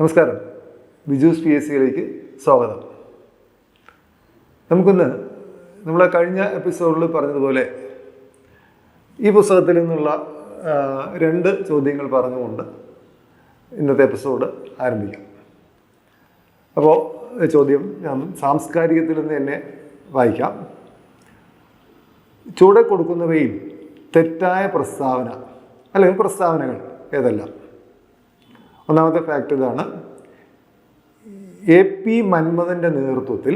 നമസ്കാരം. Byju's P S സിയിലേക്ക് സ്വാഗതം. നമുക്കൊന്ന് നമ്മൾ കഴിഞ്ഞ എപ്പിസോഡിൽ പറഞ്ഞതുപോലെ ഈ പുസ്തകത്തിൽ നിന്നുള്ള രണ്ട് ചോദ്യങ്ങൾ പറഞ്ഞുകൊണ്ട് ഇന്നത്തെ എപ്പിസോഡ് ആരംഭിക്കാം. അപ്പോൾ ചോദ്യം ഞാൻ സാംസ്കാരികത്തിൽ നിന്ന് തന്നെ വായിക്കാം. ചൂടെ കൊടുക്കുന്നവയിൽ തെറ്റായ പ്രസ്താവന അല്ലെങ്കിൽ പ്രസ്താവനകൾ ഏതെല്ലാം? ഒന്നാമത്തെ ഫാക്ട് ഇതാണ്. എ പി മന്മഥന്റെ നേതൃത്വത്തിൽ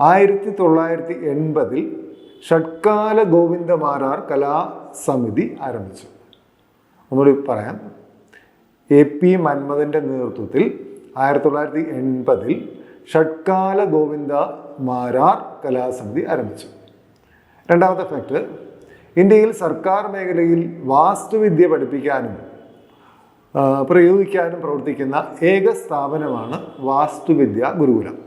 ആയിരത്തി തൊള്ളായിരത്തി എൺപതിൽ ഷഡ്കാല ഗോവിന്ദമാരാർ കലാസമിതി ആരംഭിച്ചു. ഒന്നുകൂടി പറയാം. എ പി മന്മഥന്റെ നേതൃത്വത്തിൽ ആയിരത്തി തൊള്ളായിരത്തി എൺപതിൽ ഷഡ്കാല ഗോവിന്ദ മാരാർ കലാസമിതി ആരംഭിച്ചു. രണ്ടാമത്തെ ഫാക്ട് ഇന്ത്യയിൽ സർക്കാർ മേഖലയിൽ വാസ്തുവിദ്യ പഠിപ്പിക്കാനും പ്രയോഗിക്കാനും പ്രവർത്തിക്കുന്ന ഏക സ്ഥാപനമാണ് വാസ്തുവിദ്യ ഗുരുകുലം.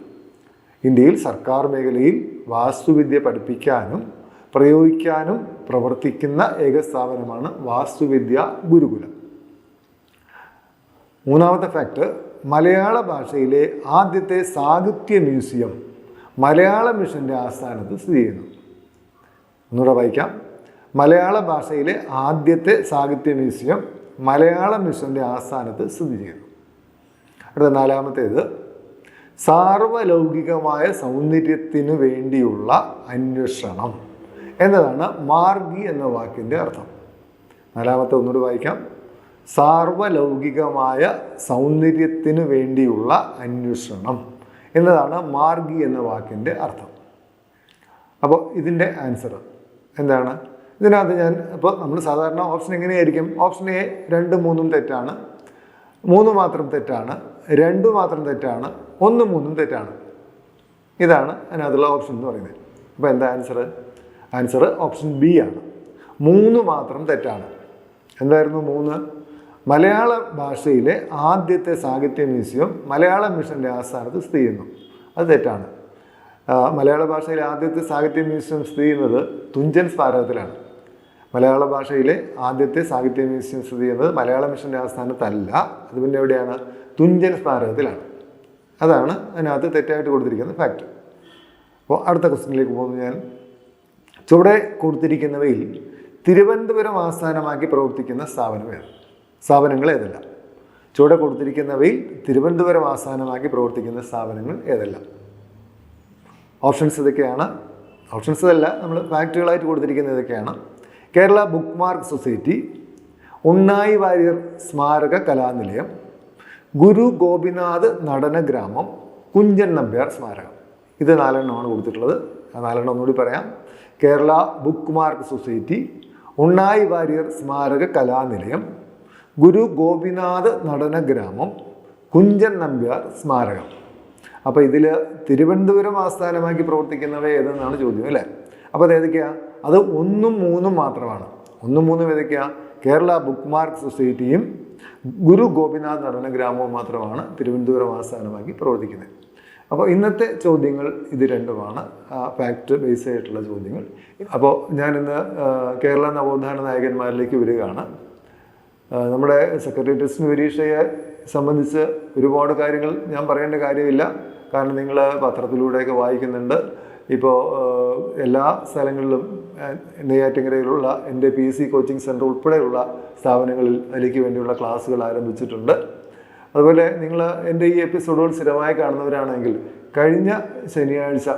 ഇന്ത്യയിൽ സർക്കാർ മേഖലയിൽ വാസ്തുവിദ്യ പഠിപ്പിക്കാനും പ്രയോഗിക്കാനും പ്രവർത്തിക്കുന്ന ഏക സ്ഥാപനമാണ് വാസ്തുവിദ്യ ഗുരുകുലം. മൂന്നാമത്തെ ഫാക്ട് മലയാള ഭാഷയിലെ ആദ്യത്തെ സാഹിത്യ മ്യൂസിയം മലയാള മിഷന്റെ ആസ്ഥാനത്ത് സ്ഥിതി ചെയ്യുന്നു. ഒന്നുകൂടെ വായിക്കാം. മലയാള ഭാഷയിലെ ആദ്യത്തെ സാഹിത്യ മ്യൂസിയം മലയാള മിഷന്റെ ആസ്ഥാനത്ത് സ്ഥിതി ചെയ്യുന്നു. അടുത്ത നാലാമത്തേത് സാർവലൗകികമായ സൗന്ദര്യത്തിനു വേണ്ടിയുള്ള അന്വേഷണം എന്നതാണ് മാർഗി എന്ന വാക്കിന്റെ അർത്ഥം. നാലാമത്തെ ഒന്നുകൂടി വായിക്കാം. സാർവലൗകികമായ സൗന്ദര്യത്തിനു വേണ്ടിയുള്ള അന്വേഷണം എന്നതാണ് മാർഗി എന്ന വാക്കിന്റെ അർത്ഥം. അപ്പോൾ ഇതിന്റെ ആൻസർ എന്താണ്? ഇതിനകത്ത് ഞാൻ അപ്പോൾ നമ്മൾ സാധാരണ ഓപ്ഷൻ എങ്ങനെയായിരിക്കും? ഓപ്ഷൻ എ രണ്ട് മൂന്നും തെറ്റാണ്. മൂന്ന് മാത്രം തെറ്റാണ്. രണ്ട് മാത്രം തെറ്റാണ്. ഒന്ന് മൂന്നും തെറ്റാണ്. ഇതാണ് അതിനകത്തുള്ള ഓപ്ഷൻ എന്ന് പറയുന്നത്. അപ്പോൾ എന്താ ആൻസർ ആൻസർ ഓപ്ഷൻ ബി ആണ്. മൂന്ന് മാത്രം തെറ്റാണ്. എന്തായിരുന്നു മൂന്ന്? മലയാള ഭാഷയിലെ ആദ്യത്തെ സാഹിത്യ മ്യൂസിയം മലയാള മിഷന്റെ ആസ്ഥാനത്ത് സ്ഥിതി ചെയ്യുന്നു. അത് തെറ്റാണ്. മലയാള ഭാഷയിലെ ആദ്യത്തെ സാഹിത്യ മ്യൂസിയം സ്ഥിതി ചെയ്യുന്നത് തുഞ്ചൻ സ്മാരകത്തിലാണ്. മലയാള ഭാഷയിലെ ആദ്യത്തെ സാഹിത്യ മ്യൂസിയം സ്ഥിതി ചെയ്യുന്നത് മലയാള മിഷന്റെ ആസ്ഥാനത്തല്ല അത് പിന്നെ എവിടെയാണ്? തുഞ്ചൻ സ്മാരകത്തിലാണ്. അതാണ് അതിനകത്ത് തെറ്റായിട്ട് കൊടുത്തിരിക്കുന്ന ഫാക്റ്റ് അപ്പോൾ അടുത്ത ക്വസ്റ്റ്യനിലേക്ക് പോകുന്നു ഞാൻ. ചുവടെ കൊടുത്തിരിക്കുന്നവയിൽ തിരുവനന്തപുരം ആസ്ഥാനമാക്കി പ്രവർത്തിക്കുന്ന സ്ഥാപനം ഏത്? സ്ഥാപനങ്ങൾ ഏതെല്ലാം? ചുവടെ കൊടുത്തിരിക്കുന്നവയിൽ തിരുവനന്തപുരം ആസ്ഥാനമാക്കി പ്രവർത്തിക്കുന്ന സ്ഥാപനങ്ങൾ ഏതെല്ലാം? ഓപ്ഷൻസ് ഇതൊക്കെയാണ്. ഓപ്ഷൻസ് ഇതല്ല. നമ്മൾ ഫാക്റ്റുകളായിട്ട് കൊടുത്തിരിക്കുന്ന ഇതൊക്കെയാണ്. Kerala book mark society Unnayi Warrier സ്മാരക കലാനിലയം ഗുരു ഗോപിനാഥ് നടനഗ്രാമം കുഞ്ചൻ നമ്പ്യാർ സ്മാരകം. ഇത് നാലെണ്ണമാണ് കൊടുത്തിട്ടുള്ളത്. നാലെണ്ണം ഒന്നുകൂടി പറയാം. Kerala book mark society Unnayi Warrier സ്മാരക കലാനിലയം ഗുരു ഗോപിനാഥ് നടനഗ്രാമം കുഞ്ചൻ നമ്പ്യാർ സ്മാരകം. അപ്പോൾ ഇതിൽ തിരുവനന്തപുരം ആസ്ഥാനമാക്കി പ്രവർത്തിക്കുന്നവ ഏതെന്നാണ് ചോദ്യം അല്ലേ? അപ്പോൾ അത് ഏതൊക്കെയാണ് അത് ഒന്നും മൂന്നും മാത്രമാണ്. ഒന്നും മൂന്നും ഏതൊക്കെയാണ് കേരള ബുക്ക് മാർക്ക് സൊസൈറ്റിയും ഗുരു ഗോപിനാഥ് നടന ഗ്രാമവും മാത്രമാണ് തിരുവനന്തപുരം ആസ്ഥാനമാക്കി പ്രവർത്തിക്കുന്നത്. അപ്പോൾ ഇന്നത്തെ ചോദ്യങ്ങൾ ഇത് രണ്ടുമാണ്. ഫാക്ട് ബേസ് ആയിട്ടുള്ള ചോദ്യങ്ങൾ. അപ്പോൾ ഞാനിന്ന് കേരള നവോത്ഥാന നായകന്മാരിലേക്ക് വരികയാണ്. നമ്മുടെ സെക്രട്ടേറിയറ്റ് പരീക്ഷയെ സംബന്ധിച്ച് ഒരുപാട് കാര്യങ്ങൾ ഞാൻ പറയേണ്ട കാര്യമില്ല. കാരണം നിങ്ങൾ പത്രത്തിലൂടെയൊക്കെ വായിക്കുന്നുണ്ട്. ഇപ്പോൾ എല്ലാ സ്ഥലങ്ങളിലും നെയ്യാറ്റിങ്കരയിലുള്ള എന്റെ പി സി കോച്ചിങ് സെന്റർ ഉൾപ്പെടെയുള്ള സ്ഥാപനങ്ങളിൽ അതിലേക്ക് വേണ്ടിയുള്ള ക്ലാസ്സുകൾ ആരംഭിച്ചിട്ടുണ്ട്. അതുപോലെ നിങ്ങൾ എന്റെ ഈ എപ്പിസോഡുകൾ സ്ഥിരമായി കാണുന്നവരാണെങ്കിൽ കഴിഞ്ഞ ശനിയാഴ്ച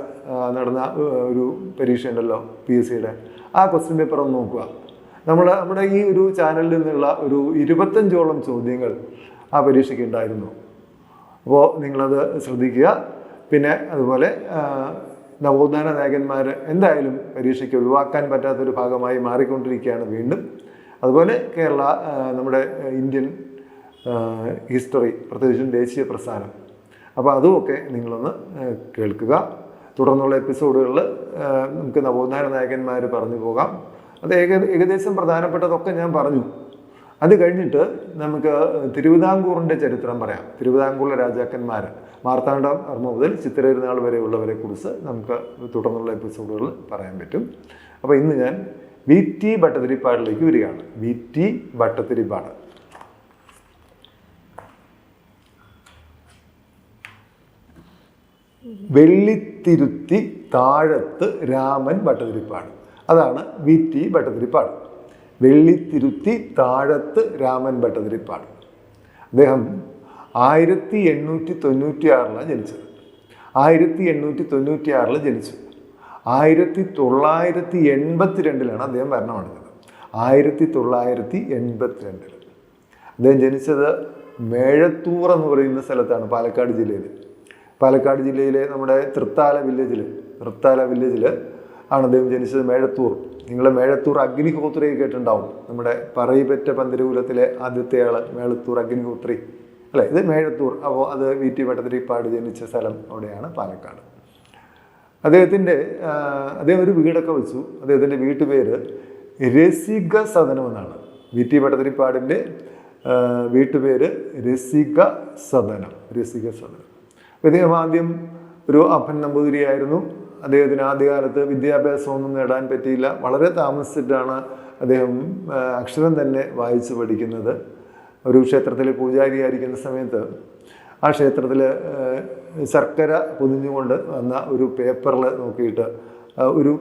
നടന്ന ഒരു പരീക്ഷ ഉണ്ടല്ലോ പി എസ് സിയുടെ. ആ ക്വസ്റ്റ്യൻ പേപ്പർ ഒന്ന് നോക്കുക. നമ്മൾ നമ്മുടെ ഈ ഒരു ചാനലിൽ നിന്നുള്ള ഒരു ഇരുപത്തഞ്ചോളം ചോദ്യങ്ങൾ ആ പരീക്ഷയ്ക്ക് ഉണ്ടായിരുന്നു. അപ്പോൾ നിങ്ങളത് ശ്രദ്ധിക്കുക. പിന്നെ അതുപോലെ നവോത്ഥാന നായകന്മാർ എന്തായാലും പരീക്ഷയ്ക്ക് ഒഴിവാക്കാൻ പറ്റാത്തൊരു ഭാഗമായി മാറിക്കൊണ്ടിരിക്കുകയാണ് വീണ്ടും. അതുപോലെ കേരള നമ്മുടെ ഇന്ത്യൻ ഹിസ്റ്ററി പ്രത്യേകിച്ചും ദേശീയ പ്രസ്ഥാനം. അപ്പോൾ അതുമൊക്കെ നിങ്ങളൊന്ന് കേൾക്കുക. തുടർന്നുള്ള എപ്പിസോഡുകളിൽ നമുക്ക് നവോത്ഥാന നായകന്മാർ പറഞ്ഞു പോകാം. അത് ഏക ഏകദേശം പ്രധാനപ്പെട്ടതൊക്കെ ഞാൻ പറഞ്ഞു. അത് കഴിഞ്ഞിട്ട് നമുക്ക് തിരുവിതാംകൂറിന്റെ ചരിത്രം പറയാം. തിരുവിതാംകൂറിലെ രാജാക്കന്മാർ മാർത്താണ്ഡ വർമ്മ മുതൽ ചിത്രയിരുന്നാൾ വരെയുള്ളവരെ കുറിച്ച് നമുക്ക് തുടർന്നുള്ള എപ്പിസോഡുകൾ പറയാൻ പറ്റും. അപ്പോൾ ഇന്ന് ഞാൻ വി ടി ഭട്ടതിരിപ്പാടിലേക്ക് വരികയാണ്. V T Bhattathiripad. വെള്ളിത്തിരുത്തി താഴത്ത് രാമൻ ഭട്ടതിരിപ്പാട്. അതാണ് വി ടി ഭട്ടതിരിപ്പാട്. വെള്ളിത്തിരുത്തി താഴത്ത് രാമൻ ഭട്ടതിരിപ്പാട്. അദ്ദേഹം ആയിരത്തി എണ്ണൂറ്റി തൊണ്ണൂറ്റി ആറിലാണ് ജനിച്ചത്. ആയിരത്തി എണ്ണൂറ്റി തൊണ്ണൂറ്റി ആറിൽ ജനിച്ചു ആയിരത്തി തൊള്ളായിരത്തി എൺപത്തി രണ്ടിലാണ് അദ്ദേഹം ഭരണമടഞ്ഞത്. ആയിരത്തി തൊള്ളായിരത്തി എൺപത്തി രണ്ടിൽ അദ്ദേഹം ജനിച്ചത് മേഴത്തൂർ എന്ന് പറയുന്ന സ്ഥലത്താണ് പാലക്കാട് ജില്ലയിൽ പാലക്കാട് ജില്ലയിലെ നമ്മുടെ തൃത്താല വില്ലേജിൽ തൃത്താല വില്ലേജിൽ ആണ് അദ്ദേഹം ജനിച്ചത് മേഴത്തൂർ. നിങ്ങൾ മേഴത്തൂർ അഗ്നിഹോത്രി കേട്ടിട്ടുണ്ടാവും. നമ്മുടെ പറയിപ്പറ്റ പന്തിരകുലത്തിലെ ആദ്യത്തെ ആൾ മേളത്തൂർ അഗ്നിഹോത്രി. അല്ലേ? ഇത് മേഴത്തൂർ. അപ്പോൾ അത് വി ടി ഭട്ടതിരിപ്പാട് ജനിച്ച സ്ഥലം അവിടെയാണ് പാലക്കാട്. അദ്ദേഹത്തിന്റെ അദ്ദേഹം ഒരു വീടൊക്കെ വെച്ചു. അദ്ദേഹത്തിന്റെ വീട്ടുപേര് രസിക സദനം എന്നാണ്. വി ടി ഭട്ടതിരിപ്പാടിന്റെ വീട്ടുപേര് രസിക സദനം. രസിക സദനം. അപ്പോൾ ഇദ്ദേഹം ആദ്യം ഒരു അപ്പൻ നമ്പൂതിരിയായിരുന്നു. അദ്ദേഹത്തിന് ആദ്യകാലത്ത് വിദ്യാഭ്യാസമൊന്നും നേടാൻ പറ്റിയില്ല. വളരെ താമസിച്ചിട്ടാണ് അദ്ദേഹം അക്ഷരം തന്നെ വായിച്ചു പഠിക്കുന്നത്. ഒരു ക്ഷേത്രത്തിലെ പൂജാരിയായിരിക്കുന്ന സമയത്ത് ആ ക്ഷേത്രത്തിൽ ശർക്കര പൊതിഞ്ഞുകൊണ്ട് വന്ന ഒരു പേപ്പറിൽ നോക്കിയിട്ട് ഒരു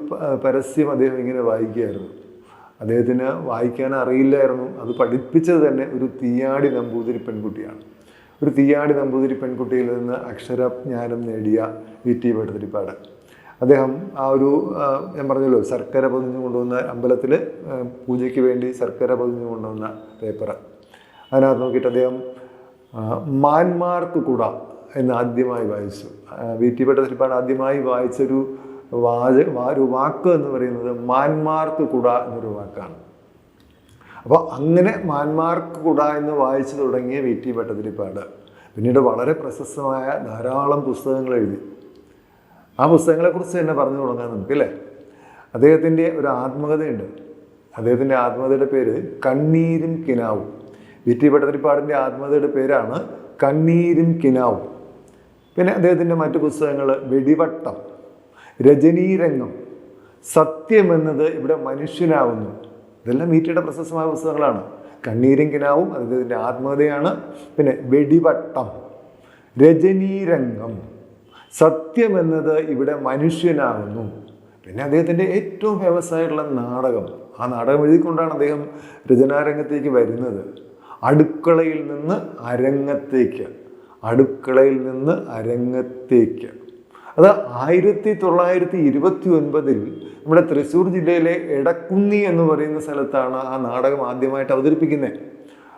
പരസ്യം അദ്ദേഹം ഇങ്ങനെ വായിക്കുകയായിരുന്നു. അദ്ദേഹത്തിന് വായിക്കാൻ അറിയില്ലായിരുന്നു. അത് പഠിപ്പിച്ചത് തന്നെ ഒരു തീയാടി നമ്പൂതിരി പെൺകുട്ടിയാണ്. ഒരു തീയാടി നമ്പൂതിരി പെൺകുട്ടിയിൽ നിന്ന് അക്ഷരജ്ഞാനം നേടിയ വി ടി ഭട്ടതിരിപ്പാട് അദ്ദേഹം ആ ഒരു ഞാൻ പറഞ്ഞല്ലോ ശർക്കര പതിഞ്ഞു കൊണ്ടുവന്ന അമ്പലത്തിൽ പൂജയ്ക്ക് വേണ്ടി ശർക്കര പതിഞ്ഞു കൊണ്ടുവന്ന പേപ്പർ അതിനകത്ത് നോക്കിയിട്ട് അദ്ദേഹം മാന്മാർക്ക് കൂട എന്ന് ആദ്യമായി വായിച്ചു. വി. ടി. ഭട്ടതിരിപ്പാട് ആദ്യമായി വായിച്ചൊരു വാച ഒരു വാക്ക് എന്ന് പറയുന്നത് മാന്മാർക്ക് കുട എന്നൊരു വാക്കാണ്. അപ്പോൾ അങ്ങനെ മാന്മാർക്ക് കുട എന്ന് വായിച്ചു തുടങ്ങിയ വി. ടി. ഭട്ടതിരിപ്പാട്. പിന്നീട് വളരെ പ്രശസ്തമായ ധാരാളം പുസ്തകങ്ങൾ എഴുതി. ആ പുസ്തകങ്ങളെക്കുറിച്ച് തന്നെ പറഞ്ഞു തുടങ്ങാൻ നമുക്ക് അല്ലേ അദ്ദേഹത്തിന്റെ ഒരു ആത്മകഥയുണ്ട്. അദ്ദേഹത്തിന്റെ ആത്മകഥയുടെ പേര് കണ്ണീരും കിനാവും. വി ടി ആത്മകഥയുടെ പേരാണ് കണ്ണീരും കിനാവും. പിന്നെ അദ്ദേഹത്തിന്റെ മറ്റു പുസ്തകങ്ങൾ വെടിവട്ടം രജനീരംഗം സത്യമെന്നത് ഇവിടെ മനുഷ്യനാവുന്നു. ഇതെല്ലാം മീറ്റയുടെ പ്രശസ്തമായ പുസ്തകങ്ങളാണ്. കണ്ണീരും കിനാവും അദ്ദേഹത്തിന്റെ ആത്മകഥയാണ്. പിന്നെ വെടിവട്ടം രജനീരംഗം സത്യമെന്നത് ഇവിടെ മനുഷ്യനാകുന്നു. പിന്നെ അദ്ദേഹത്തിന്റെ ഏറ്റവും ആയിട്ടുള്ള നാടകം ആ നാടകം എഴുതിക്കൊണ്ടാണ് അദ്ദേഹം രചനാരംഗത്തേക്ക് വരുന്നത്. അടുക്കളയിൽ നിന്ന് അരങ്ങത്തേക്ക് അടുക്കളയിൽ നിന്ന് അരങ്ങത്തേക്ക്. അത് ആയിരത്തി തൊള്ളായിരത്തി ഇരുപത്തി ഒൻപതിൽ നമ്മുടെ തൃശ്ശൂർ ജില്ലയിലെ എടക്കുന്നി എന്ന് പറയുന്ന സ്ഥലത്താണ് ആ നാടകം ആദ്യമായിട്ട് അവതരിപ്പിക്കുന്നത്.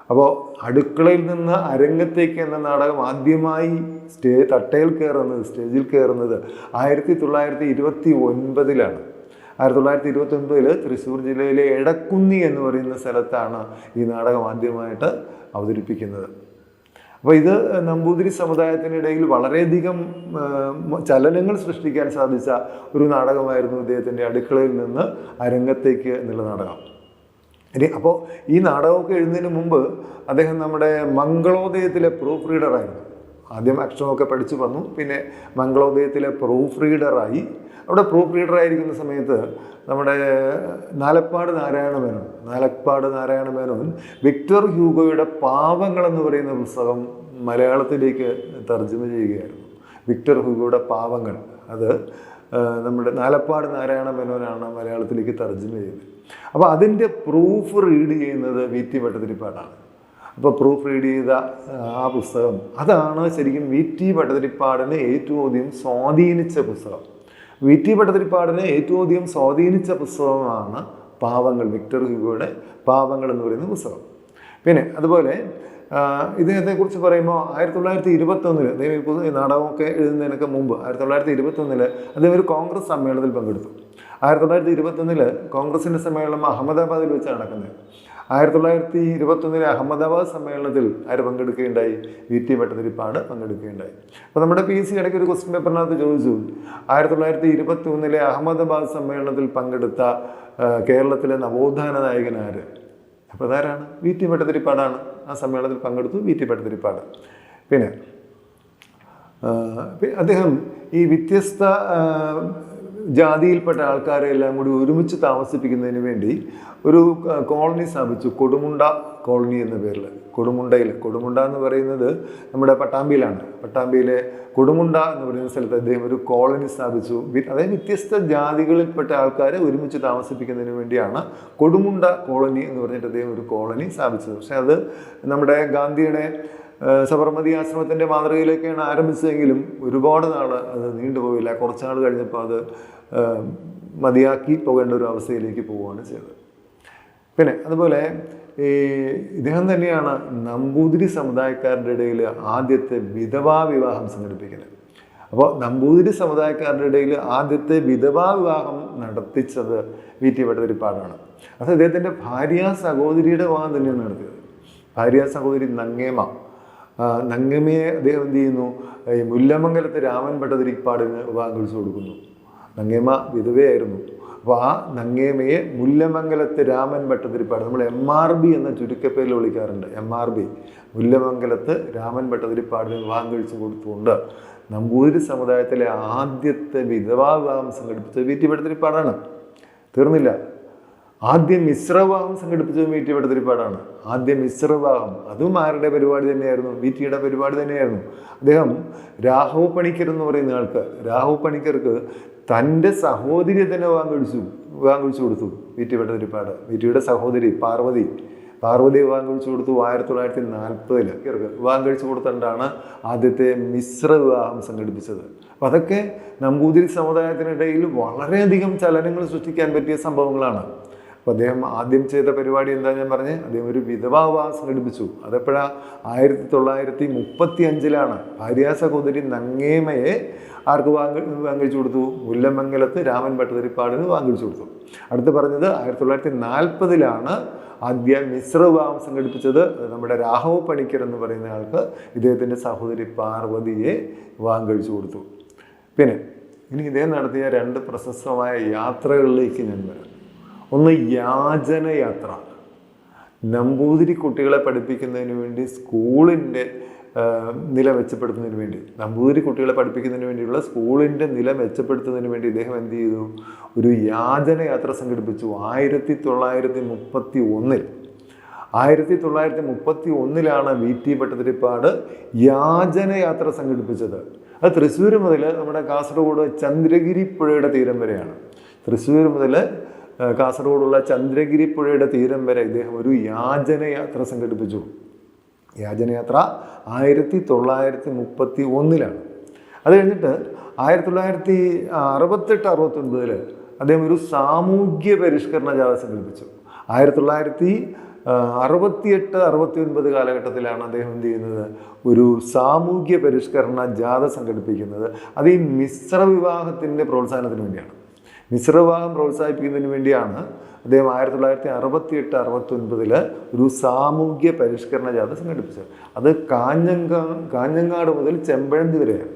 അപ്പോൾ അടുക്കളയിൽ നിന്ന് അരങ്ങത്തേക്ക് എന്ന നാടകം ആദ്യമായി സ്റ്റേ തട്ടയിൽ കയറുന്നത് സ്റ്റേജിൽ കയറുന്നത് ആയിരത്തി തൊള്ളായിരത്തി ഇരുപത്തി ഒൻപതിലാണ് ആയിരത്തി തൊള്ളായിരത്തി ഇരുപത്തി ഒൻപതിൽ തൃശ്ശൂർ ജില്ലയിലെ എടക്കുന്നി എന്ന് പറയുന്ന സ്ഥലത്താണ് ഈ നാടകം ആദ്യമായിട്ട് അവതരിപ്പിക്കുന്നത്. അപ്പോൾ ഇത് നമ്പൂതിരി സമുദായത്തിനിടയിൽ വളരെയധികം ചലനങ്ങൾ സൃഷ്ടിക്കാൻ സാധിച്ച ഒരു നാടകമായിരുന്നു ഇദ്ദേഹത്തിന്റെ അടുക്കളയിൽ നിന്ന് അരങ്ങത്തേക്ക് എന്നുള്ള നാടകം. ഇനി അപ്പോൾ ഈ നാടകമൊക്കെ എഴുതുന്നതിന് മുമ്പ് അദ്ദേഹം നമ്മുടെ മംഗളോദയത്തിലെ പ്രൂഫ് റീഡറായിരുന്നു ആദ്യം അക്ഷരമൊക്കെ പഠിച്ചു വന്നു പിന്നെ മംഗളോദയത്തിലെ പ്രൂഫ് റീഡറായി അവിടെ പ്രൂഫ് റീഡറായിരിക്കുന്ന സമയത്ത് നമ്മുടെ നാലപ്പാട് നാരായണ മേനോൻ നാലപ്പാട് നാരായണ മേനോൻ വിക്ടർ ഹ്യൂഗോയുടെ പാവങ്ങൾ എന്ന് പറയുന്ന പുസ്തകം മലയാളത്തിലേക്ക് തർജമ ചെയ്യുകയായിരുന്നു. വിക്ടർ ഹ്യൂഗോയുടെ പാവങ്ങൾ. അത് നമ്മുടെ നാലപ്പാട് നാരായണ മേനോനാണ് മലയാളത്തിലേക്ക് തർജമ ചെയ്തത്. അപ്പോൾ അതിന്റെ പ്രൂഫ് റീഡ് ചെയ്യുന്നത് വി ടി ഭട്ടതിരിപ്പാടാണ് അപ്പോൾ പ്രൂഫ് റീഡ് ചെയ്ത ആ, പുസ്തകം അതാണ് ശരിക്കും വി ടി ഭട്ടതിരിപ്പാടിനെ ഏറ്റവും അധികം സ്വാധീനിച്ച പുസ്തകം. വി ടി ഭട്ടതിരിപ്പാടിനെ ഏറ്റവും അധികം സ്വാധീനിച്ച പുസ്തകമാണ് പാവങ്ങൾ വിക്ടർ ഹ്യൂഗോയുടെ പാവങ്ങൾ എന്ന് പറയുന്ന പുസ്തകം. പിന്നെ അതുപോലെ ഇതിനെക്കുറിച്ച് പറയുമ്പോൾ ആയിരത്തി തൊള്ളായിരത്തി ഇരുപത്തൊന്നിൽ അദ്ദേഹം ഈ നാടകമൊക്കെ എഴുതുന്നതിനൊക്കെ മുമ്പ് ആയിരത്തി തൊള്ളായിരത്തി ഇരുപത്തൊന്നിൽ അദ്ദേഹം ഒരു കോൺഗ്രസ് സമ്മേളനത്തിൽ പങ്കെടുത്തു. ആയിരത്തി തൊള്ളായിരത്തി ഇരുപത്തൊന്നിൽ കോൺഗ്രസിന്റെ സമ്മേളനം അഹമ്മദാബാദിൽ വെച്ച് നടക്കുന്നത്. ആയിരത്തി തൊള്ളായിരത്തി ഇരുപത്തൊന്നിലെ അഹമ്മദാബാദ് സമ്മേളനത്തിൽ ആര് പങ്കെടുക്കുകയുണ്ടായി? വി ടി ഭട്ടതിരിപ്പാട് പങ്കെടുക്കുകയുണ്ടായി. അപ്പോൾ നമ്മുടെ പി സി ഇടയ്ക്ക് ഒരു ക്വസ്റ്റ്യൻ പേപ്പറിനകത്ത് ചോദിച്ചു. ആയിരത്തി തൊള്ളായിരത്തി ഇരുപത്തി ഒന്നിലെ അഹമ്മദാബാദ് സമ്മേളനത്തിൽ പങ്കെടുത്ത കേരളത്തിലെ നവോത്ഥാന നായകൻ ആര്? അപ്പോൾ അതാരാണ് വി ടി ഭട്ടതിരിപ്പാടാണ്. ആ സമ്മേളനത്തിൽ പങ്കെടുത്തു വി ടി ഭട്ടതിരിപ്പാട്. പിന്നെ അദ്ദേഹം ഈ വ്യത്യസ്ത ജാതിയിൽപ്പെട്ട ആൾക്കാരെ എല്ലാം കൂടി ഒരുമിച്ച് താമസിപ്പിക്കുന്നതിന് വേണ്ടി ഒരു കോളനി സ്ഥാപിച്ചു. കൊടുമുണ്ട കോളനി എന്ന പേരിൽ. കൊടുമുണ്ടയിൽ കൊടുമുണ്ട എന്ന് പറയുന്നത് നമ്മുടെ പട്ടാമ്പിയിലാണ്. പട്ടാമ്പിയിലെ കൊടുമുണ്ട എന്ന് പറയുന്ന സ്ഥലത്ത് അദ്ദേഹം ഒരു കോളനി സ്ഥാപിച്ചു. അതായത് വ്യത്യസ്ത ജാതികളിൽപ്പെട്ട ആൾക്കാരെ ഒരുമിച്ച് താമസിപ്പിക്കുന്നതിന് വേണ്ടിയാണ് കൊടുമുണ്ട കോളനി എന്ന് പറഞ്ഞിട്ട് അദ്ദേഹം ഒരു കോളനി സ്ഥാപിച്ചത്. പക്ഷേ അത് നമ്മുടെ ഗാന്ധിയുടെ സബർമതി ആശ്രമത്തിന്റെ മാതൃകയിലേക്കാണ് ആരംഭിച്ചതെങ്കിലും ഒരുപാട് നാൾ അത് നീണ്ടുപോയില്ല. കുറച്ച് നാൾ കഴിഞ്ഞപ്പോൾ അത് മതിയാക്കി പോകേണ്ട ഒരു അവസ്ഥയിലേക്ക് പോവുകയാണ് ചെയ്തത്. പിന്നെ അതുപോലെ ഈ ഇദ്ദേഹം തന്നെയാണ് നമ്പൂതിരി സമുദായക്കാരുടെ ഇടയിൽ ആദ്യത്തെ വിധവാ വിവാഹം സംഘടിപ്പിക്കുന്നത്. അപ്പോൾ നമ്പൂതിരി സമുദായക്കാരുടെ ഇടയിൽ ആദ്യത്തെ വിധവാ വിവാഹം നടത്തിച്ചത് വി ടി ഭട്ടതിരിപ്പാടാണ് അത് അദ്ദേഹത്തിന്റെ ഭാര്യ സഹോദരിയുടെ വിവാഹം തന്നെയാണ് നടത്തിയത്. ഭാര്യ സഹോദരി നങ്ങേമ നങ്ങമയെ അദ്ദേഹം എന്ത് ചെയ്യുന്നു? ഈ മുല്ലമംഗലത്ത് രാമൻ ഭട്ടതിരിപ്പാടിന് വിവാഹം കൊടുക്കുന്നു. നങ്ങേമ വിധവയായിരുന്നു. അപ്പോൾ ആ നങ്ങേമയെ മുല്ലമംഗലത്ത് രാമൻ ഭട്ടതിരിപ്പാട് നമ്മൾ എം ആർ ബി എന്ന ചുരുക്കപ്പേരിൽ വിളിക്കാറുണ്ട്. M R B Mullamangalath Raman ഭട്ടതിരിപ്പാടിന് വിവാഹം കഴിച്ചു കൊടുത്തുകൊണ്ട് നമ്പൂതിരി സമുദായത്തിലെ ആദ്യത്തെ വിധവാ വിവാഹം സംഘടിപ്പിച്ചത് വി ടി ഭട്ടതിരിപ്പാടാണ്. തീർന്നില്ല. ആദ്യം മിശ്രവാഹം സംഘടിപ്പിച്ചത് വി ടി വടതിരിപ്പാടാണ് ആദ്യം മിശ്രവാഹം. അതും ആരുടെ പരിപാടി തന്നെയായിരുന്നു? വി ടിയുടെ പരിപാടി തന്നെയായിരുന്നു. അദ്ദേഹം രാഹു പണിക്കർ എന്ന് പറയുന്ന ആൾക്ക് രാഹു പണിക്കർക്ക് തന്റെ സഹോദരിയെ തന്നെ വാങ്ങിച്ചു വാങ്ങിച്ചു കൊടുത്തു വി ടി വടതിരിപ്പാട് വി ടിയുടെ സഹോദരി പാർവതി പാർവതി വാങ്ങിച്ചു കൊടുത്തു ആയിരത്തി തൊള്ളായിരത്തി നാൽപ്പതിൽ കഴിച്ചു കൊടുത്തുകൊണ്ടാണ് ആദ്യത്തെ മിശ്ര വിവാഹം സംഘടിപ്പിച്ചത്. അപ്പം അതൊക്കെ നമ്പൂതിരി സമുദായത്തിനിടയിൽ വളരെയധികം ചലനങ്ങൾ സൃഷ്ടിക്കാൻ പറ്റിയ സംഭവങ്ങളാണ്. അപ്പോൾ അദ്ദേഹം ആദ്യം ചെയ്ത പരിപാടി എന്താ ഞാൻ പറഞ്ഞ്? അദ്ദേഹം ഒരു വിധവാ വിവാഹം സംഘടിപ്പിച്ചു അതെപ്പോഴാ? ആയിരത്തി തൊള്ളായിരത്തി മുപ്പത്തി അഞ്ചിലാണ് ഭാര്യ സഹോദരി നങ്ങേമയെ ആർക്ക് വാങ്ങി വാങ്ങിച്ചു കൊടുത്തു? മുല്ലമംഗലത്ത് രാമൻ ഭട്ടതിരിപ്പാടിന് വാങ്ങിച്ചു കൊടുത്തു. അടുത്ത് പറഞ്ഞത് ആയിരത്തി തൊള്ളായിരത്തി നാൽപ്പതിലാണ് ആദ്യ മിശ്ര വിവാഹം സംഘടിപ്പിച്ചത്. നമ്മുടെ രാഘവ് പണിക്കർ എന്ന് പറയുന്ന ആൾക്ക് ഇദ്ദേഹത്തിന്റെ സഹോദരി പാർവതിയെ കഴിച്ചു കൊടുത്തു. പിന്നെ ഇനി ഇദ്ദേഹം നടത്തിയ രണ്ട് പ്രശസ്തമായ യാത്രകളിലേക്ക് ഞാൻ വരാം. ഒന്ന് യാചനയാത്ര. നമ്പൂതിരി കുട്ടികളെ പഠിപ്പിക്കുന്നതിന് വേണ്ടി സ്കൂളിന്റെ നില മെച്ചപ്പെടുത്തുന്നതിന് വേണ്ടി. നമ്പൂതിരി കുട്ടികളെ പഠിപ്പിക്കുന്നതിന് വേണ്ടിയുള്ള സ്കൂളിന്റെ നില മെച്ചപ്പെടുത്തുന്നതിന് വേണ്ടി ഇദ്ദേഹം എന്ത് ചെയ്തു? ഒരു യാചനയാത്ര സംഘടിപ്പിച്ചു. ആയിരത്തി തൊള്ളായിരത്തി മുപ്പത്തി ഒന്നിൽ ആയിരത്തി തൊള്ളായിരത്തി മുപ്പത്തി ഒന്നിലാണ് വി. ടി. ഭട്ടതിരിപ്പാട് യാചനയാത്ര സംഘടിപ്പിച്ചത്. അത് തൃശ്ശൂർ മുതൽ നമ്മുടെ കാസർഗോഡ് ചന്ദ്രഗിരി പുഴയുടെ തീരം വരെയാണ്. തൃശ്ശൂർ മുതൽ കാസർഗോഡുള്ള ചന്ദ്രഗിരി പുഴയുടെ തീരം വരെ ഇദ്ദേഹം ഒരു യാചനയാത്ര സംഘടിപ്പിച്ചു. യാചനയാത്ര ആയിരത്തി തൊള്ളായിരത്തി മുപ്പത്തി ഒന്നിലാണ്. അത് കഴിഞ്ഞിട്ട് ആയിരത്തി തൊള്ളായിരത്തി അറുപത്തെട്ട് അറുപത്തൊൻപതിൽ അദ്ദേഹം ഒരു സാമൂഹ്യ പരിഷ്കരണ ജാഥ സംഘടിപ്പിച്ചു. ആയിരത്തി തൊള്ളായിരത്തി അറുപത്തിയെട്ട് അറുപത്തി ഒൻപത് കാലഘട്ടത്തിലാണ് അദ്ദേഹം എന്ത് ചെയ്യുന്നത്? ഒരു സാമൂഹ്യ പരിഷ്കരണ ജാഥ സംഘടിപ്പിക്കുന്നത്. അത് ഈ മിശ്ര വിവാഹത്തിന്റെ പ്രോത്സാഹനത്തിന് വേണ്ടിയാണ്. മിശ്രവിവാഹം പ്രോത്സാഹിപ്പിക്കുന്നതിന് വേണ്ടിയാണ് അദ്ദേഹം ആയിരത്തി തൊള്ളായിരത്തി അറുപത്തി എട്ട് അറുപത്തി ഒൻപതിൽ ഒരു സാമൂഹ്യ പരിഷ്കരണ ജാഥ സംഘടിപ്പിച്ചത്. അത് കാഞ്ഞങ്കാ കാഞ്ഞങ്ങാട് മുതൽ ചെമ്പഴന്തി വരെയാണ്.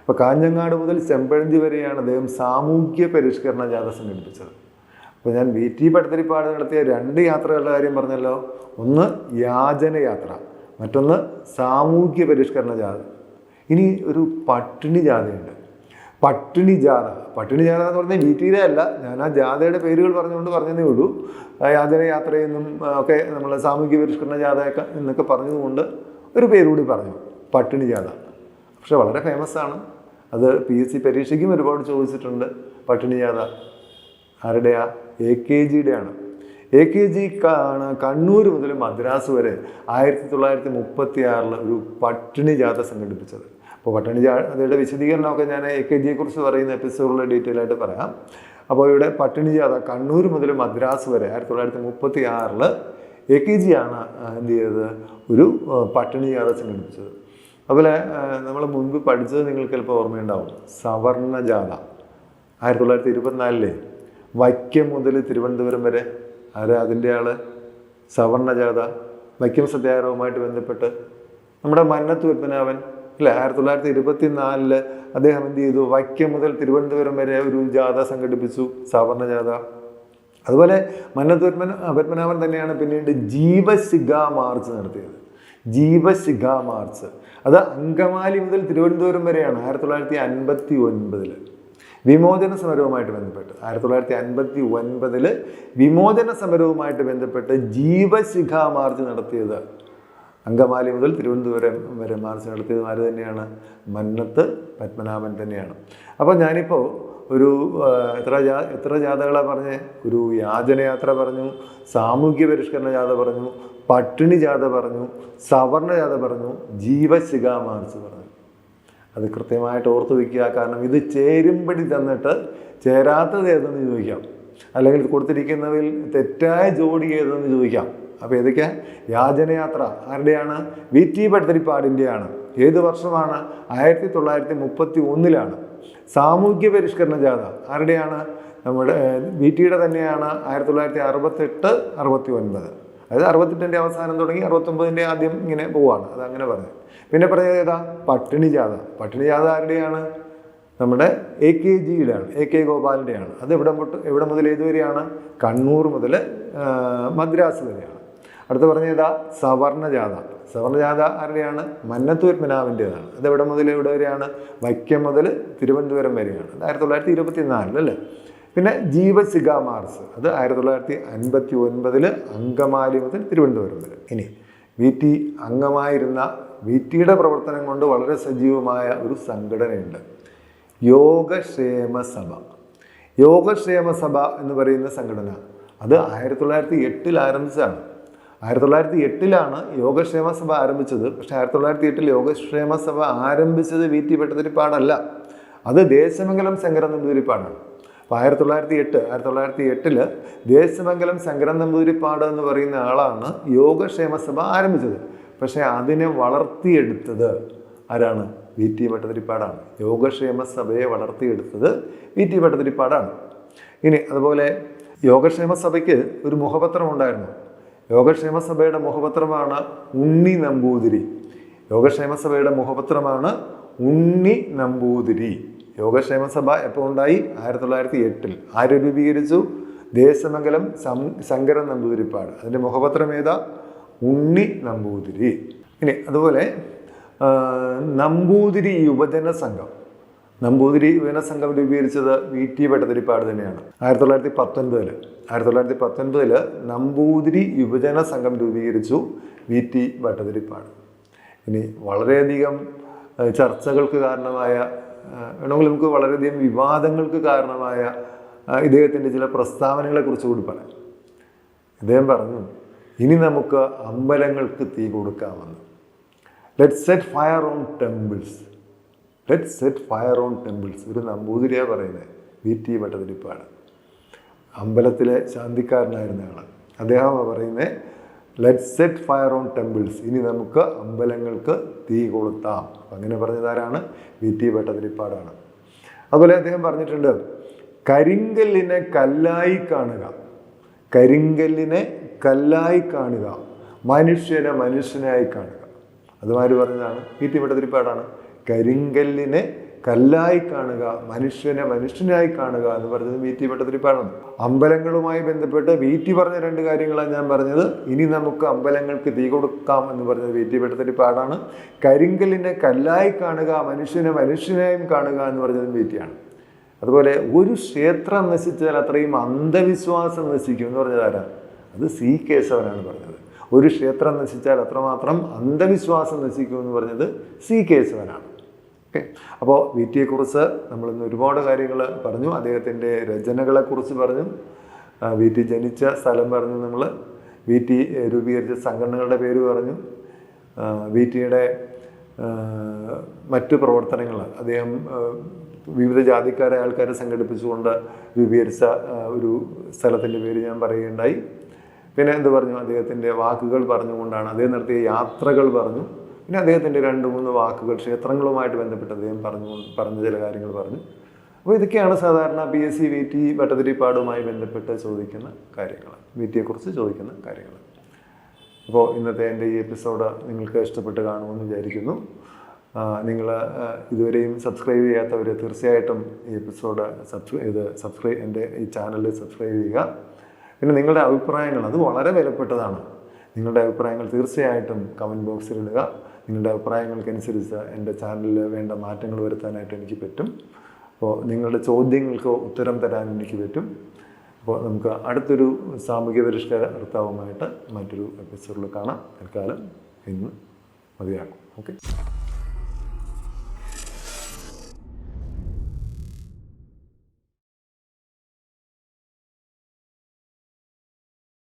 അപ്പോൾ കാഞ്ഞങ്ങാട് മുതൽ ചെമ്പഴന്തി വരെയാണ് അദ്ദേഹം സാമൂഹ്യ പരിഷ്കരണ ജാഥ സംഘടിപ്പിച്ചത്. അപ്പോൾ ഞാൻ വി ടി പടത്തിരിപ്പാട് നടത്തിയ രണ്ട് യാത്രകളുടെ കാര്യം പറഞ്ഞല്ലോ. ഒന്ന് യാചനയാത്ര മറ്റൊന്ന് സാമൂഹ്യ പരിഷ്കരണ ജാഥ. ഇനി ഒരു പട്ടിണി ജാഥയുണ്ട്. പട്ടിണി ജാഥ. പട്ടിണി ജാഥ എന്ന് പറഞ്ഞാൽ വീട്ടിലെ അല്ല. ഞാൻ ആ ജാഥയുടെ പേരുകൾ പറഞ്ഞുകൊണ്ട് പറഞ്ഞതേ ഉള്ളൂ. യാതര യാത്രയെന്നും ഒക്കെ നമ്മൾ സാമൂഹ്യ പരിഷ്കരണ ജാഥയൊക്കെ എന്നൊക്കെ പറഞ്ഞതുകൊണ്ട് ഒരു പേരുകൂടി പറഞ്ഞു. പട്ടിണി ജാഥ. പക്ഷെ വളരെ ഫേമസ് ആണ് അത് പി എസ് സി പരീക്ഷയ്ക്കും ഒരുപാട് ചോദിച്ചിട്ടുണ്ട്. പട്ടിണി ജാഥ ആരുടെയാ എ കെ ജിയുടെയാണ്. എ കെ ജി കണ്ണൂർ മുതൽ മദ്രാസ് വരെ ആയിരത്തി തൊള്ളായിരത്തി മുപ്പത്തി ആറിൽ ഒരു പട്ടിണി ജാഥ സംഘടിപ്പിച്ചത്. അപ്പോൾ പട്ടാണി ജാഥയുടെ വിശദീകരണമൊക്കെ ഞാൻ എ കെ ജിയെ കുറിച്ച് പറയുന്ന എപ്പിസോഡിൽ ഡീറ്റെയിൽ ആയിട്ട് പറയാം. അപ്പോൾ ഇവിടെ പട്ടിണി ജാഥ കണ്ണൂർ മുതൽ മദ്രാസ് വരെ ആയിരത്തി തൊള്ളായിരത്തി മുപ്പത്തി ആറിൽ എ കെ ജി ആണ് എന്ത് ചെയ്തത്? ഒരു പട്ടണി ജാഥ സംഘടിപ്പിച്ചത്. അതുപോലെ നമ്മൾ മുൻപ് പഠിച്ചത് നിങ്ങൾക്ക് ചിലപ്പോൾ ഓർമ്മയുണ്ടാവും. സവർണ ജാഥ ആയിരത്തി തൊള്ളായിരത്തി ഇരുപത്തിനാലിലെ വൈക്കം മുതൽ തിരുവനന്തപുരം വരെ. ആരാ അതിന്റെ ആൾ സവർണ ജാഥ വൈക്കം സത്യാഗ്രഹവുമായിട്ട് ബന്ധപ്പെട്ട്. നമ്മുടെ മന്നത്ത് പത്മനാഭൻ അല്ലേ? ആയിരത്തി തൊള്ളായിരത്തി ഇരുപത്തി നാലിൽ അദ്ദേഹം എന്ത് ചെയ്തു? വൈക്കം മുതൽ തിരുവനന്തപുരം വരെ ഒരു ജാഥ സംഘടിപ്പിച്ചു സവർണ ജാഥ. അതുപോലെ മന്നത്ത് പത്മന പത്മനാഭൻ തന്നെയാണ് പിന്നീട് ജീവശിഖ മാർച്ച് നടത്തിയത്. ജീവശിഖ മാർച്ച്. അത് അങ്കമാലി മുതൽ തിരുവനന്തപുരം വരെയാണ് ആയിരത്തി തൊള്ളായിരത്തി അൻപത്തി ഒൻപതിൽ വിമോചന സമരവുമായിട്ട് ബന്ധപ്പെട്ട്. ആയിരത്തി തൊള്ളായിരത്തി അൻപത്തി ഒൻപതിൽ വിമോചന സമരവുമായിട്ട് ബന്ധപ്പെട്ട് ജീവശിഖ മാർച്ച് നടത്തിയത് അങ്കമാലി മുതൽ തിരുവനന്തപുരം വരെ മാർച്ച് നടത്തിയത് ആര് തന്നെയാണ്? മന്നത്ത് പത്മനാഭൻ തന്നെയാണ്. അപ്പോൾ ഞാനിപ്പോൾ ഒരു എത്ര ജാ എത്ര ജാഥകളാണ് പറഞ്ഞ്? ഒരു യാചനയാത്ര പറഞ്ഞു സാമൂഹ്യ പരിഷ്കരണ ജാഥ പറഞ്ഞു പട്ടിണി ജാഥ പറഞ്ഞു സവർണ ജാഥ പറഞ്ഞു ജീവശിഖ മാർച്ച് പറഞ്ഞു. അത് കൃത്യമായിട്ട് ഓർത്ത് വയ്ക്കുക കാരണം ഇത് ചേരുമ്പടി തന്നിട്ട് ചേരാത്തത് ഏതെന്ന് ചോദിക്കാം. അല്ലെങ്കിൽ കൊടുത്തിരിക്കുന്നതിൽ തെറ്റായ ജോഡി ഏതെന്ന് ചോദിക്കാം. അപ്പോൾ ഏതൊക്കെയാ യാചനയാത്ര ആരുടെയാണ്? വി ടി ഭട്ടതിരിപ്പാടിന്റെയാണ് ഏത് വർഷമാണ്? ആയിരത്തി തൊള്ളായിരത്തി മുപ്പത്തി ഒന്നിലാണ് സാമൂഹ്യ പരിഷ്കരണ ജാഥ ആരുടെയാണ്? നമ്മുടെ വി ടിയുടെ തന്നെയാണ് ആയിരത്തി തൊള്ളായിരത്തി അറുപത്തെട്ട് അറുപത്തി ഒൻപത് അതായത് അറുപത്തെട്ടിന്റെ അവസാനം തുടങ്ങി അറുപത്തൊമ്പതിന്റെ ആദ്യം ഇങ്ങനെ പോവാണ്. അത് അങ്ങനെ പറഞ്ഞു. പിന്നെ പറഞ്ഞത് ഏതാ? പട്ടിണി ജാഥ. പട്ടിണി ജാഥ ആരുടെയാണ്? നമ്മുടെ എ കെ ജിയിലാണ് എ കെ ഗോപാലിന്റെയാണ് അത് എവിടെ മുട്ട് എവിടെ മുതൽ ഏതുവരെയാണ്? കണ്ണൂർ മുതൽ മദ്രാസ് വരെയാണ്. അടുത്ത് പറഞ്ഞ സവർണജാത സവർണജാത ആരുടെയാണ്? മന്നത്തൂർ പത്മനാഭന്റെതാണ് അത് എവിടെ മുതൽ എവിടെ വരെയാണ്? വൈക്കം മുതൽ തിരുവനന്തപുരം വരെയാണ്. ആയിരത്തി തൊള്ളായിരത്തി ഇരുപത്തി നാലിലല്ലേ പിന്നെ ജീവശിഖ മാർസ് അത് ആയിരത്തി തൊള്ളായിരത്തി അൻപത്തി ഒൻപതിൽ അങ്കമാലി മുതൽ തിരുവനന്തപുരം വരെ. ഇനി വി ടി അംഗമായിരുന്ന വി ടിയുടെ പ്രവർത്തനം കൊണ്ട് വളരെ സജീവമായ ഒരു സംഘടനയുണ്ട്. യോഗക്ഷേമ സഭ യോഗക്ഷേമ സഭ എന്ന് പറയുന്ന സംഘടന. അത് ആയിരത്തി തൊള്ളായിരത്തി എട്ടിൽ ആരംഭിച്ചതാണ്. ആയിരത്തി തൊള്ളായിരത്തി എട്ടിലാണ് യോഗക്ഷേമ സഭ ആരംഭിച്ചത്. പക്ഷേ ആയിരത്തി തൊള്ളായിരത്തി എട്ടിൽ യോഗക്ഷേമ സഭ ആരംഭിച്ചത് വി ടി ഭട്ടതിരിപ്പാടല്ല അത് ദേശമംഗലം ശങ്കരൻ നമ്പൂതിരിപ്പാടാണ്. അപ്പോൾ ആയിരത്തി തൊള്ളായിരത്തി എട്ട് ആയിരത്തി തൊള്ളായിരത്തി എട്ടിൽ ദേശമംഗലം ശങ്കരൻ നമ്പൂതിരിപ്പാട് എന്ന് പറയുന്ന ആളാണ് യോഗക്ഷേമ സഭ ആരംഭിച്ചത്. പക്ഷേ അതിനെ വളർത്തിയെടുത്തത് ആരാണ്? വി ടി ഭട്ടതിരിപ്പാടാണ് യോഗക്ഷേമ സഭയെ വളർത്തിയെടുത്തത് വി ടി ഭട്ടതിരിപ്പാടാണ് ഇനി അതുപോലെ യോഗക്ഷേമ സഭയ്ക്ക് ഒരു മുഖപത്രം ഉണ്ടായിരുന്നു. യോഗക്ഷേമ സഭയുടെ മുഖപത്രമാണ് ഉണ്ണി നമ്പൂതിരി. യോഗക്ഷേമ സഭയുടെ മുഖപത്രമാണ് ഉണ്ണി നമ്പൂതിരി. യോഗക്ഷേമ സഭ എപ്പോൾ ഉണ്ടായി? ആയിരത്തി തൊള്ളായിരത്തി എട്ടിൽ ആര് രൂപീകരിച്ചു? ദേശമംഗലം സം ശങ്കരൻ നമ്പൂതിരിപ്പാട്. അതിന്റെ മുഖപത്രം ഏതാ? ഉണ്ണി നമ്പൂതിരി. ഇനി അതുപോലെ നമ്പൂതിരി യുവജന സംഘം. നമ്പൂതിരി യുവജന സംഘം രൂപീകരിച്ചത് വി ടി ഭട്ടതിരിപ്പാട് തന്നെയാണ്. ആയിരത്തി തൊള്ളായിരത്തി പത്തൊൻപതിൽ ആയിരത്തി തൊള്ളായിരത്തി പത്തൊൻപതിൽ നമ്പൂതിരി യുവജന സംഘം രൂപീകരിച്ചു വി ടി ഭട്ടതിരിപ്പാട്. ഇനി വളരെയധികം ചർച്ചകൾക്ക് കാരണമായ വേണമെങ്കിൽ നമുക്ക് വളരെയധികം വിവാദങ്ങൾക്ക് കാരണമായ ഇദ്ദേഹത്തിന്റെ ചില പ്രസ്താവനകളെ കുറിച്ച് കൂടി പറയാം. ഇദ്ദേഹം പറഞ്ഞു ഇനി നമുക്ക് അമ്പലങ്ങൾക്ക് തീ കൊടുക്കാമെന്ന്. Let set fire on temples let set fire on temples ഒരു നമ്പൂതിരിയാണ് പറയുന്നത് വി ടി ഭട്ടതിരിപ്പാണ് അമ്പലത്തിലെ ശാന്തിക്കാരനായിരുന്ന ആൾ അദ്ദേഹമാണ് പറയുന്നത് let set fire on temples ഇനി നമുക്ക് അമ്പലങ്ങൾക്ക് തീ കൊളുത്താം. അങ്ങനെ പറഞ്ഞതാരാണ്? വി ടി ഭട്ടതിരിപ്പാടാണ്. അതുപോലെ അദ്ദേഹം പറഞ്ഞിട്ടുണ്ട് കരിങ്കല്ലിനെ കല്ലായി കാണുക. കരിങ്കല്ലിനെ കല്ലായി കാണുക. മനുഷ്യനെ മനുഷ്യനായി കാണുക. അതുമാര് പറഞ്ഞതാണ്. പി ടി കരിങ്കല്ലിനെ കല്ലായി കാണുക മനുഷ്യനെ മനുഷ്യനായി കാണുക എന്ന് പറഞ്ഞത് വി ടി അമ്പലങ്ങളുമായി ബന്ധപ്പെട്ട് വി ടി പറഞ്ഞ രണ്ട് കാര്യങ്ങളാണ് ഞാൻ പറഞ്ഞത്. ഇനി നമുക്ക് അമ്പലങ്ങൾക്ക് തീ കൊടുക്കാം എന്ന് പറഞ്ഞത് വി ടി കരിങ്കല്ലിനെ കല്ലായി കാണുക മനുഷ്യനെ മനുഷ്യനായും കാണുക എന്ന് പറഞ്ഞത് വി അതുപോലെ ഒരു ക്ഷേത്രം നശിച്ചാൽ അത്രയും അന്ധവിശ്വാസം നശിക്കും എന്ന് പറഞ്ഞത് ആരാ? അത് സി കേശവനാണ് പറഞ്ഞത്. ഒരു ക്ഷേത്രം നശിച്ചാൽ അത്രമാത്രം അന്ധവിശ്വാസം നശിക്കും എന്ന് പറഞ്ഞത് സി കേശവനാണ് ഓക്കെ. അപ്പോൾ വി ടിയെക്കുറിച്ച് നമ്മളിന്ന് ഒരുപാട് കാര്യങ്ങൾ പറഞ്ഞു. അദ്ദേഹത്തിന്റെ രചനകളെക്കുറിച്ച് പറഞ്ഞു. വി ടി ജനിച്ച സ്ഥലം പറഞ്ഞു നമ്മൾ. വി ടി രൂപീകരിച്ച സംഘടനകളുടെ പേര് പറഞ്ഞു. വി ടിയുടെ മറ്റു പ്രവർത്തനങ്ങൾ. അദ്ദേഹം വിവിധ ജാതിക്കാരെ ആൾക്കാരെ സംഘടിപ്പിച്ചുകൊണ്ട് രൂപീകരിച്ച ഒരു സ്ഥലത്തിന്റെ പേര് ഞാൻ പറയുകയുണ്ടായി. പിന്നെ എന്ത് പറഞ്ഞു? അദ്ദേഹത്തിന്റെ വാക്കുകൾ പറഞ്ഞുകൊണ്ടാണ് അദ്ദേഹം നടത്തിയ യാത്രകൾ പറഞ്ഞു. പിന്നെ അദ്ദേഹത്തിന്റെ രണ്ട് മൂന്ന് വാക്കുകൾ ക്ഷേത്രങ്ങളുമായിട്ട് ബന്ധപ്പെട്ട് അദ്ദേഹം പറഞ്ഞു പറഞ്ഞ ചില കാര്യങ്ങൾ പറഞ്ഞു. അപ്പോൾ ഇതൊക്കെയാണ് സാധാരണ P S C V T ഭട്ടതിരിപ്പാടുമായി ബന്ധപ്പെട്ട് ചോദിക്കുന്ന കാര്യങ്ങൾ. വി ടിയെക്കുറിച്ച് ചോദിക്കുന്ന കാര്യങ്ങൾ. അപ്പോൾ ഇന്നത്തെ എന്റെ ഈ എപ്പിസോഡ് നിങ്ങൾക്ക് ഇഷ്ടപ്പെട്ട് കാണുമെന്ന് വിചാരിക്കുന്നു. നിങ്ങൾ ഇതുവരെയും സബ്സ്ക്രൈബ് ചെയ്യാത്തവർ തീർച്ചയായിട്ടും ഈ എപ്പിസോഡ് സബ്സ്ക്രൈ ഇത് സബ്സ്ക്രൈബ് എന്റെ ഈ ചാനൽ സബ്സ്ക്രൈബ് ചെയ്യുക. പിന്നെ നിങ്ങളുടെ അഭിപ്രായങ്ങൾ അത് വളരെ വിലപ്പെട്ടതാണ്. നിങ്ങളുടെ അഭിപ്രായങ്ങൾ തീർച്ചയായിട്ടും കമന്റ് ബോക്സിൽ ഇടുക. നിങ്ങളുടെ അഭിപ്രായങ്ങൾക്കനുസരിച്ച് എന്റെ ചാനലിൽ വേണ്ട മാറ്റങ്ങൾ വരുത്താനായിട്ട് എനിക്ക് പറ്റും. അപ്പോൾ നിങ്ങളുടെ ചോദ്യങ്ങൾക്ക് ഉത്തരം തരാൻ എനിക്ക് പറ്റും. അപ്പോൾ നമുക്ക് അടുത്തൊരു സാമൂഹ്യ പരിഷ്കർത്താവുമായിട്ട് മറ്റൊരു എപ്പിസോഡിൽ കാണാം. തൽക്കാലം ഇന്ന് മതിയാക്കും ഓക്കെ